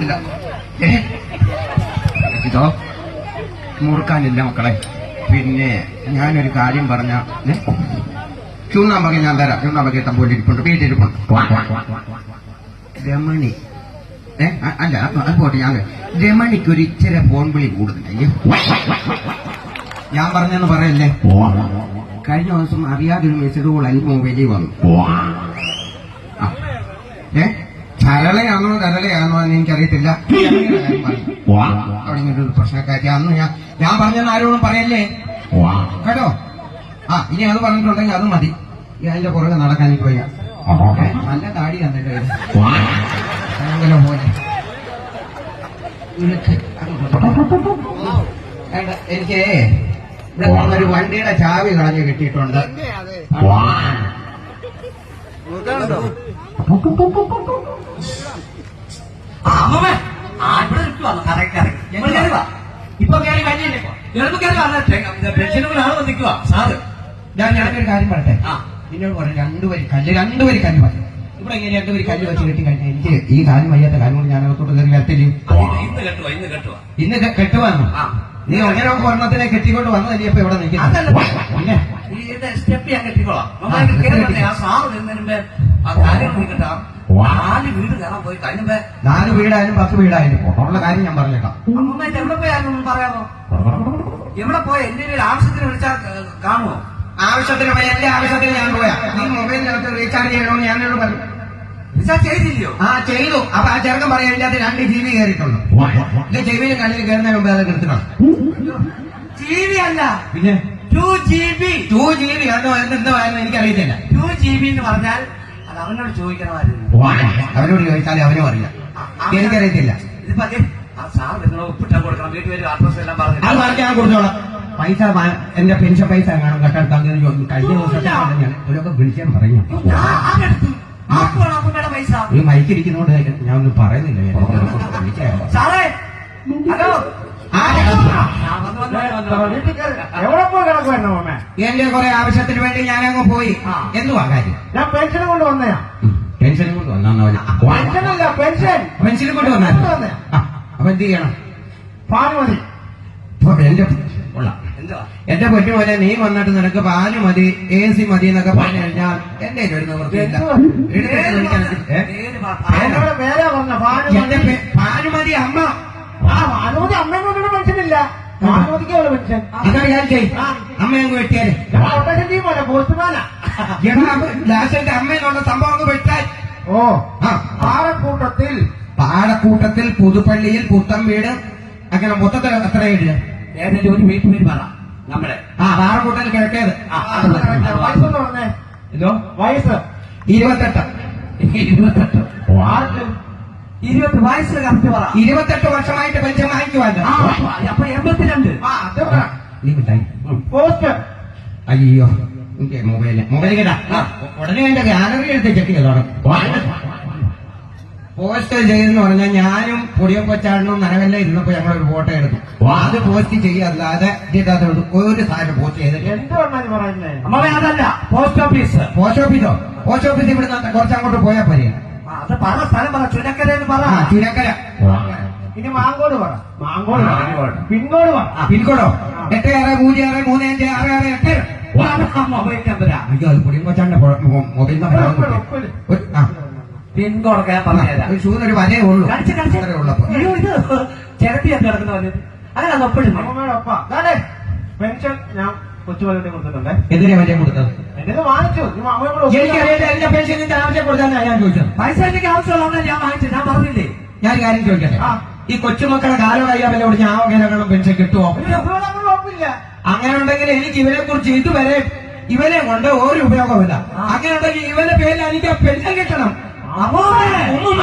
ഇല്ല. ഇതോ? മുറുക്കാനില്ല മക്കളെ. പിന്നെ ഞാനൊരു കാര്യം പറഞ്ഞ ചുണ്ണാമ്പക ഞാൻ തരാം. ചുണ്ണാമ്പക എത്താൻ പോലെ ഇരിപ്പുണ്ട്. വീട്ടിരിപ്പുണ്ട് രമണി. ഏ? അല്ല അത് പോട്ടെ ഞാൻ രമണിക്ക് ഒരു ഇച്ചിരി ഫോൺ വിളി കൂടുതലല്ലേ ഞാൻ പറഞ്ഞെന്ന് പറയല്ലേ? കഴിഞ്ഞ ദിവസം അറിയാതെ ഒരു മെസ്സേജ് കൂടെ എനിക്ക് മൊബൈലിൽ വന്നു. ഏ? ചരളയാണോ കരളയാണോ എന്ന് എനിക്കറിയത്തില്ല. അവിടെ ഇങ്ങനെ ഒരു പ്രശ്നക്കാരി അന്ന് ഞാൻ ഞാൻ പറഞ്ഞെന്ന് ആരോടും പറയല്ലേ? കേട്ടോ? ആ ഇനി അത് പറഞ്ഞിട്ടുണ്ടെങ്കിൽ അത് മതി. അതിന്റെ പുറകെ നടക്കാൻ എനിക്ക് വയ്യ. നല്ല താടി തന്നിട്ട് പോലെ. എനിക്ക് ഇവിടെ ഒരു വണ്ടിയുടെ ചാവി കളഞ്ഞ് കിട്ടിയിട്ടുണ്ട്. ഇപ്പൊ കയറി കഴിഞ്ഞില്ലേ? ഞങ്ങൾക്ക് കയറി വന്നേ. പെൻഷനും കൂടെ ആൾ നിൽക്കുക സാറ്. ഞാൻ ഞാനൊരു കാര്യം പറയട്ടെ. നിന്നോട് പറഞ്ഞു രണ്ടുപേര് കല്ല് രണ്ടുപേര് കല്ല് പറഞ്ഞു ഇവിടെ ഇങ്ങനെ രണ്ടുപേര് കല്ല് വെച്ച് കെട്ടി കഴിഞ്ഞാൽ എനിക്ക് ഈ കാര്യം വയ്യാത്ത കാര്യം കൊണ്ട് ഞാൻ അകത്തോട്ട് കയറി വരത്തില്ലേ. ഇന്ന് ഇന്ന് കെട്ടുവാ ഇന്ന് കെട്ടുവാ. ഇന്ന് കെ- കെട്ടുവാന്നോ ആ. നീ അങ്ങനെ ഒരെണ്ണത്തിനെ കെട്ടിക്കൊണ്ട് വന്നതല്ലേ ഇപ്പൊ ഇവിടെ നിൽക്കുന്നത്? സ്റ്റെപ്പ് ഞാൻ കെട്ടിക്കോളാം. സാറ് ആ കാര്യം വിളിക്കട്ടാ നാല് വീട് കയറാൻ പോയി. കഴിഞ്ഞപ്പോ നാല് വീടായാലും പത്ത് വീടായാലും ഉള്ള കാര്യം ഞാൻ പറഞ്ഞേക്കാം. അമ്മമ്മ ഇത് എവിടെ പോയാലും പറയാമോ? എവിടെ പോയ? എന്തെങ്കിലും ആവശ്യത്തിന് വിളിച്ചാൽ കാണുമോ ആവശ്യത്തിന് പോയ. എന്റെ ആവശ്യത്തിന് ഞാൻ പോയാ. നീ മൊബൈലിനകത്ത് റീചാർജ് ചെയ്യണമെന്ന് ഞാനോട് പറഞ്ഞു ചെയ്തില്ലയോ? ആ ചെയ്തു. അപ്പൊ ആ ചെറുക്കൻ പറയാൻ എന്റെ അകത്ത് രണ്ട് ജി ബി കയറിയിട്ടുണ്ട് എന്റെ ചെവിയിലും കണ്ണിൽ കയറുന്നതിന് മുമ്പ് അത് ടി വി അല്ല. പിന്നെ? Two G B two G B എന്തോ ആയിരുന്നു എനിക്കറിയത്തില്ല. ടു ജി ബി എന്ന് പറഞ്ഞാൽ അവനോട് ചോദിക്കണമായിരുന്നു അവനോട് ചോദിച്ചാലേ അവനും അറിയില്ല എനിക്കറിയത്തില്ല. ഇതിപ്പോ ആ സാർ നിങ്ങൾ ഒപ്പിട്ടാൻ കൊടുക്കണം വീട്ടിൽ വരും അഡ്രസ് എല്ലാം പറഞ്ഞു അത് പറഞ്ഞ് ഞാൻ കൊടുത്തോളാം. പൈസ എന്റെ പെൻഷൻ പൈസ കാണും കട്ടെടുത്താൽ കഴിഞ്ഞ ദിവസം ഞാൻ ഇവരൊക്കെ വിളിക്കാൻ പറഞ്ഞു. ഈ പൈസ? ഒരു മൈക്ക് ഇരിക്കുന്നതുകൊണ്ട് ഞാൻ ഒന്നും പറയുന്നില്ല. ഹലോ. എവിടെ പോയി കിടക്കുവായിരുന്നു അമ്മ എന്റെ കുറെ ആവശ്യത്തിന് വേണ്ടി ഞാൻ ഞാനങ്ങ് പോയി. ആ. എന്തുവാ കാര്യം? ഞാൻ പെൻഷൻ കൊണ്ട് വന്നയാ. പെൻഷൻ കൊണ്ട് വന്നാ പെൻഷനല്ല പെൻഷൻ. പെൻഷൻ കൊണ്ട് വന്നാ ആ, അപ്പൊ എന്ത് ചെയ്യണം? പാൽ മതി എന്റെ കൊള്ളാം. എന്റെ പൊന്നു പോലെ നീ വന്നിട്ട് നിനക്ക് പാൽ മതി എ സി മതി എന്നൊക്കെ പറഞ്ഞു കഴിഞ്ഞാൽ എന്റെ ഒരു നിവൃത്തിയില്ല പാൽ മതി അമ്മ പാൽ മതി അമ്മ. ആ പാലുമതി അമ്മയും കൊണ്ടൊരു പെൻഷനില്ല പാലുമതിക്ക് അവൾ പെൻഷൻ അതൊരു കാര്യം ചെയ് അമ്മ അങ്ങ് വെട്ടിയാൽ. ഞാൻ കൊട്ടേഷൻ ലാസ്റ്റ് അമ്മ എന്നുള്ള സംഭവം അങ്ങ് വെട്ടാൻ. ഓ. ആ. പാടക്കൂട്ടത്തിൽ പുതുപ്പള്ളിയിൽ പുത്തം വീട്. അങ്ങനെ മൊത്തത്തിൽ എത്ര വീട് ഏതെങ്കിലും ഒരു വീട്ടിൽ വീട് പറ നമ്മളെ. ആ പാറക്കൂട്ടൽ കിഴക്കേത്? വയസ്സെന്ന് പറഞ്ഞേ. എന്തോ? വയസ്സ്. ഇരുപത്തെട്ട്. ഇരുപത്തെട്ട്. ആർക്ക് ഇരുപത്തി വയസ്സ് കറക്റ്റ് പറ. ഇരുപത്തെട്ട് വർഷമായിട്ട് പെൻഷൻ വാങ്ങിക്കുവാല്ലോ അപ്പൊ എൺപത്തിരണ്ട്. പോസ്റ്റ്. അയ്യോ മൊബൈൽ. മൊബൈൽ കേട്ടാ ഉടനെ എന്റെ ഗാലറി എടുത്ത് ചെക്ക് ചെയ്തോണം പോസ്റ്റ് ചെയ്തെന്ന് പറഞ്ഞാൽ ഞാനും പൊടിയോ കൊച്ചാടനും നനവെല്ലാം ഇരുന്നപ്പോ ഞങ്ങളൊരു ഫോട്ടോ എടുത്തു. അത് പോസ്റ്റ് ചെയ്യാതെ ഒരു സാധനം പോസ്റ്റ് ചെയ്തിട്ട് അതല്ല പോസ്റ്റ് ഓഫീസ്. പോസ്റ്റ് ഓഫീസോ? പോസ്റ്റ് ഓഫീസ് ഇവിടെ കുറച്ചങ്ങോട്ട് പോയാൽ പോരെ. അത് പറ സ്ഥലം പറ ചുരക്കര എന്ന് പറ. ആ ചുരക്കര ഇനി മാങ്കോട് പറ. മാങ്കോട്. പിൻകോട് പറ. പിൻകോടോ. എട്ട് ആറ് പൂജ്യം ആറ് മൂന്ന് അഞ്ച് ആറ് ആറ് എട്ട്. മൊബൈൽ നമ്പരാ. അയ്യോ അത് പൊടിയും കൊച്ചാണ്ട് മൊബൈൽ നമ്പർ പിൻകോടൊക്കെ ഞാൻ പറഞ്ഞുതരാം ഒരു ഷൂന്നൊരു ഉള്ളൂ. കാണിച്ച്. അത്രേ അയ്യോ ഇത് ചിരട്ടിയൊക്കെ കിടക്കുന്ന പറഞ്ഞത് അങ്ങനെ അത് ഒപ്പിടുന്നു പെൻഷൻ ഞാൻ കൊച്ചുപോലെ കൊടുത്തിട്ടുണ്ടേ? എന്തിനാ വലേ കൊടുത്തത്? എന്റെ ഞാൻ ചോദിച്ചത്. പൈസ എനിക്ക് ആവശ്യമുള്ള ഞാൻ വാങ്ങിച്ചു. ഞാൻ പറഞ്ഞില്ലേ? ഞാൻ കാര്യം ചോദിക്കട്ടെ? ഈ കൊച്ചുമക്കളെ കാലമായി അവരോട് ഞാൻ അങ്ങനെ പെൻഷൻ കിട്ടുമോ അങ്ങനെ ഉണ്ടെങ്കിൽ എനിക്ക് ഇവരെ കുറിച്ച് ഇതുവരെ ഇവനെ കൊണ്ട് ഒരു ഉപയോഗമില്ല അങ്ങനെ ഉണ്ടെങ്കിൽ ഇവന്റെ പേരിൽ എനിക്ക് പെൻഷൻ കിട്ടണം. ഉമ്മുമ്മ.